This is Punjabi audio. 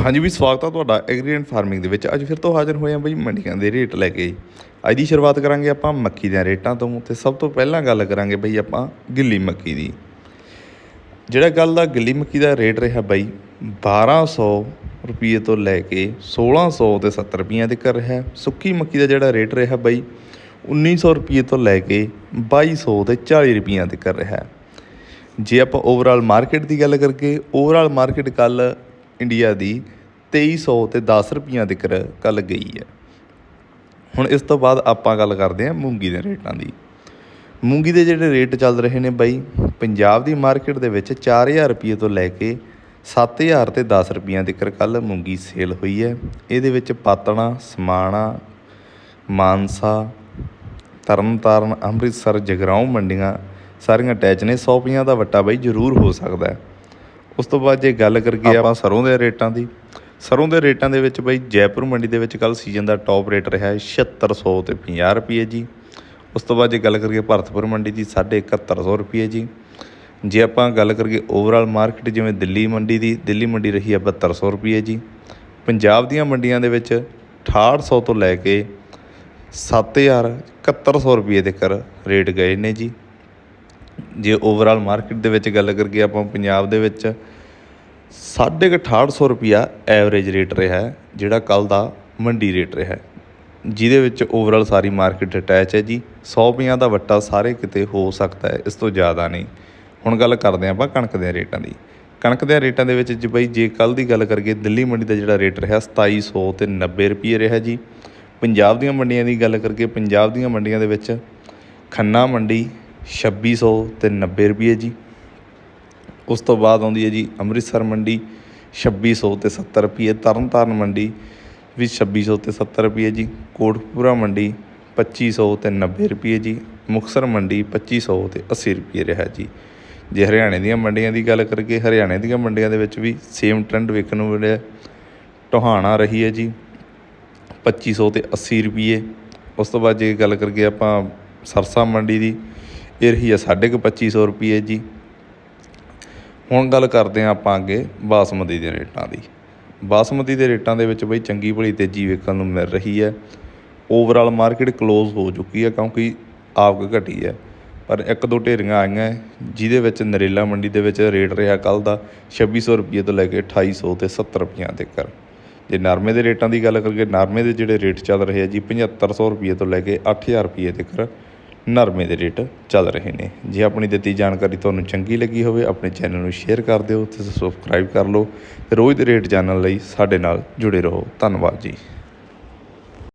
ਹਾਂਜੀ ਵੀ ਸਵਾਗਤ ਆ ਤੁਹਾਡਾ ਐਗਰੀ ਐਂਡ ਫਾਰਮਿੰਗ ਦੇ ਵਿੱਚ। ਅੱਜ ਫਿਰ ਤੋਂ ਹਾਜ਼ਰ ਹੋਏ ਆ ਬਈ ਮੰਡੀਆਂ ਦੇ ਰੇਟ ਲੈ ਕੇ। ਅੱਜ ਦੀ ਸ਼ੁਰੂਆਤ ਕਰਾਂਗੇ ਆਪਾਂ ਮੱਕੀ ਦੇ ਰੇਟਾਂ ਤੋਂ। ਤੇ ਸਭ ਤੋਂ ਪਹਿਲਾਂ ਗੱਲ ਕਰਾਂਗੇ ਬਈ ਆਪਾਂ ਗਿੱਲੀ ਮੱਕੀ ਦੀ। ਜਿਹੜਾ ਗੱਲ ਦਾ ਗਿੱਲੀ ਮੱਕੀ ਦਾ ਰੇਟ ਰਿਹਾ ਬਈ 1200 ਰੁਪਏ ਤੋਂ ਲੈ ਕੇ 1600 ਤੇ 70 ਰੁਪਈਆਂ ਤੱਕ ਰਿਹਾ। ਸੁੱਕੀ ਮੱਕੀ ਦਾ ਜਿਹੜਾ ਰੇਟ ਰਿਹਾ ਬਈ 1900 ਰੁਪਏ ਤੋਂ ਲੈ ਕੇ 2200 ਤੇ 40 ਰੁਪਈਆਂ ਤੱਕ ਰਿਹਾ। ਜੇ ਆਪਾਂ ਓਵਰਆਲ ਮਾਰਕੀਟ ਦੀ ਗੱਲ ਕਰਕੇ ਓਵਰਆਲ ਮਾਰਕੀਟ ਕੱਲ ਇੰਡੀਆ ਦੀ 2300 ਤੇ 10 ਰੁਪਈਆਂ ਤੱਕ ਕੱਲ ਗਈ ਹੈ। ਹੁਣ ਇਸ ਤੋਂ ਬਾਅਦ ਆਪਾਂ ਗੱਲ ਕਰਦੇ ਹਾਂ ਮੂੰਗੀ ਦੇ ਰੇਟਾਂ ਦੀ। ਮੂੰਗੀ ਦੇ ਜਿਹੜੇ ਰੇਟ ਚੱਲ ਰਹੇ ਨੇ ਬਾਈ, ਪੰਜਾਬ ਦੀ ਮਾਰਕੀਟ ਦੇ ਵਿੱਚ 4000 ਰੁਪਏ ਤੋਂ ਲੈ ਕੇ 7000 ਤੇ 10 ਰੁਪਈਆਂ ਤੱਕ ਕੱਲ ਮੂੰਗੀ ਸੇਲ ਹੋਈ ਹੈ। ਇਹਦੇ ਵਿੱਚ ਪਾਤਣਾ, ਸਮਾਣਾ, ਮਾਨਸਾ, ਤਰਨਤਾਰਨ, ਅੰਮ੍ਰਿਤਸਰ, ਜਗਰਾਉਂ ਮੰਡੀਆਂ ਸਾਰੀਆਂ ਅਟੈਚ ਨੇ। 150 ਦਾ ਵੱਟਾ ਬਾਈ ਜ਼ਰੂਰ ਹੋ ਸਕਦਾ ਹੈ। ਉਸ ਤੋਂ ਬਾਅਦ ਜੇ ਗੱਲ ਕਰੀਏ ਆਪਾਂ ਸਰੋਂ ਦੇ ਰੇਟਾਂ ਦੀ ਸਰੋਂ ਦੇ ਰੇਟਾਂ ਦੇ ਵਿੱਚ ਬਈ ਜੈਪੁਰ ਮੰਡੀ ਦੇ ਵਿੱਚ ਕੱਲ ਸੀਜ਼ਨ ਦਾ ਟੌਪ ਰੇਟ ਰਿਹਾ ਹੈ 7600 ਤੇ 50 ਰੁਪਏ ਜੀ। ਉਸ ਤੋਂ ਬਾਅਦ ਜੇ ਗੱਲ ਕਰੀਏ ਭਰਤਪੁਰ ਮੰਡੀ ਦੀ 7150 ਰੁਪਏ ਜੀ। ਜੇ ਆਪਾਂ ਗੱਲ ਕਰੀਏ ਓਵਰਆਲ ਮਾਰਕੀਟ ਜਿਵੇਂ ਦਿੱਲੀ ਮੰਡੀ ਦੀ ਦਿੱਲੀ ਮੰਡੀ ਰਹੀ ਹੈ 7200 ਰੁਪਏ ਜੀ। ਪੰਜਾਬ ਦੀਆਂ ਮੰਡੀਆਂ ਦੇ ਵਿੱਚ 6800 ਤੋਂ ਲੈ ਕੇ 7000 7100 ਰੁਪਏ ਤੱਕ ਰੇਟ ਗਏ ਨੇ ਜੀ। ਜੇ ਓਵਰਆਲ ਮਾਰਕੀਟ ਦੇ ਵਿੱਚ ਗੱਲ ਕਰੀਏ ਆਪਾਂ ਪੰਜਾਬ ਦੇ ਵਿੱਚ, ਸਾਢੇ 6800 ਰੁਪਿਆ ਐਵਰੇਜ ਰੇਟ ਰਿਹਾ ਜਿਹੜਾ ਕੱਲ ਦਾ ਮੰਡੀ ਰੇਟ ਰਿਹਾ ਜਿਹਦੇ ਵਿੱਚ ਓਵਰਆਲ ਸਾਰੀ ਮਾਰਕੀਟ ਅਟੈਚ ਹੈ ਜੀ। 150 ਦਾ ਵੱਟਾ ਸਾਰੇ ਕਿਤੇ ਹੋ ਸਕਦਾ ਹੈ, ਇਸ ਤੋਂ ਜ਼ਿਆਦਾ ਨਹੀਂ। ਹੁਣ ਗੱਲ ਕਰਦੇ ਹਾਂ ਆਪਾਂ ਕਣਕ ਦੇ ਰੇਟਾਂ ਦੀ। ਕਣਕ ਦੇ ਰੇਟਾਂ ਦੇ ਵਿੱਚ ਜੀ ਬਈ, ਜੇ ਕੱਲ ਦੀ ਗੱਲ ਕਰੀਏ, ਦਿੱਲੀ ਮੰਡੀ ਦਾ ਜਿਹੜਾ ਰੇਟ ਰਿਹਾ 2700 ਤੇ 90 ਰੁਪਏ ਰਿਹਾ ਜੀ। ਪੰਜਾਬ ਦੀਆਂ ਮੰਡੀਆਂ ਦੀ ਗੱਲ ਕਰੀਏ, ਪੰਜਾਬ ਦੀਆਂ ਮੰਡੀਆਂ ਦੇ ਵਿੱਚ ਖੰਨਾ ਮੰਡੀ ਛੱਬੀ ਸੌ ਅਤੇ ਨੱਬੇ ਰੁਪਈਏ ਜੀ। ਉਸ ਤੋਂ ਬਾਅਦ ਆਉਂਦੀ ਹੈ ਜੀ ਅੰਮ੍ਰਿਤਸਰ ਮੰਡੀ, ਛੱਬੀ 2600 ਤੇ 70 ਰੁਪਏ। ਤਰਨਤਾਰਨ ਮੰਡੀ ਵੀ ਛੱਬੀ ਸੌ ਅਤੇ ਸੱਤਰ ਰੁਪਈਏ ਜੀ। ਕੋਟਪੂਰਾ ਮੰਡੀ, ਪੱਚੀ ਸੌ ਅਤੇ ਨੱਬੇ ਰੁਪਈਏ ਜੀ। ਮੁਕਸਰ ਮੰਡੀ, ਪੱਚੀ ਸੌ ਅਤੇ ਅੱਸੀ ਰੁਪਈਏ ਰਿਹਾ ਜੀ। ਜੇ ਹਰਿਆਣੇ ਦੀਆਂ ਮੰਡੀਆਂ ਦੀ ਗੱਲ ਕਰੀਏ, ਹਰਿਆਣੇ ਦੀਆਂ ਮੰਡੀਆਂ ਦੇ ਵਿੱਚ ਵੀ ਸੇਮ ਟ੍ਰੈਂਡ ਵੇਖਣ ਨੂੰ ਮਿਲਿਆ ਟੋਹਾਣਾ ਰਹੀ ਹੈ ਜੀ 2500 ਤੇ 80 ਰੁਪਏ। ਉਸ ਤੋਂ ਬਾਅਦ ਜੇ ਗੱਲ ਕਰੀਏ ਆਪਾਂ ਸਰਸਾ ਮੰਡੀ ਦੀ ਇਹ ਰਹੀ ਹੈ ਸਾਢੇ ਕੁ 2500 ਰੁਪਏ ਜੀ। ਹੁਣ ਗੱਲ ਕਰਦੇ ਹਾਂ ਆਪਾਂ ਅੱਗੇ ਬਾਸਮਤੀ ਦੇ ਰੇਟਾਂ ਦੀ। ਬਾਸਮਤੀ ਦੇ ਰੇਟਾਂ ਦੇ ਵਿੱਚ ਬਈ ਚੰਗੀ ਭਲੀ ਤੇਜ਼ੀ ਵੇਖਣ ਨੂੰ ਮਿਲ ਰਹੀ ਹੈ। ਓਵਰਆਲ ਮਾਰਕੀਟ ਕਲੋਜ਼ ਹੋ ਚੁੱਕੀ ਹੈ ਕਿਉਂਕਿ ਆਵਕ ਘਟੀ ਹੈ। ਪਰ ਇੱਕ ਦੋ ਢੇਰੀਆਂ ਆਈਆਂ ਜਿਹਦੇ ਵਿੱਚ ਨਰੇਲਾ ਮੰਡੀ ਦੇ ਵਿੱਚ ਰੇਟ ਰਿਹਾ ਕੱਲ ਦਾ 2600 ਰੁਪਏ ਤੋਂ ਲੈ ਕੇ 2800 ਤੇ 70 ਰੁਪਈਆਂ ਤੱਕ। ਜੇ ਨਰਮੇ ਦੇ ਰੇਟਾਂ ਦੀ ਗੱਲ ਕਰੀਏ, ਨਰਮੇ ਦੇ ਜਿਹੜੇ ਰੇਟ ਚੱਲ ਰਹੇ ਆ ਜੀ 7500 ਰੁਪਏ ਤੋਂ ਲੈ ਕੇ 8000 ਰੁਪਏ ਤੱਕ। ਨਰਮੇ ਦੇ ਰੇਟ ਚੱਲ ਰਹੇ ਨੇ। ਜੇ ਆਪਣੀ ਦਿੱਤੀ ਜਾਣਕਾਰੀ ਤੁਹਾਨੂੰ ਚੰਗੀ ਲੱਗੀ ਹੋਵੇ, ਆਪਣੇ ਚੈਨਲ ਨੂੰ ਸ਼ੇਅਰ ਕਰ ਦਿਓ ਤੇ ਸਬਸਕ੍ਰਾਈਬ ਕਰ ਲਓ ਤੇ ਰੋਜ਼ ਦੇ ਰੇਟ ਜਾਣਨ ਲਈ ਸਾਡੇ ਨਾਲ ਜੁੜੇ ਰਹੋ। ਧੰਨਵਾਦ ਜੀ।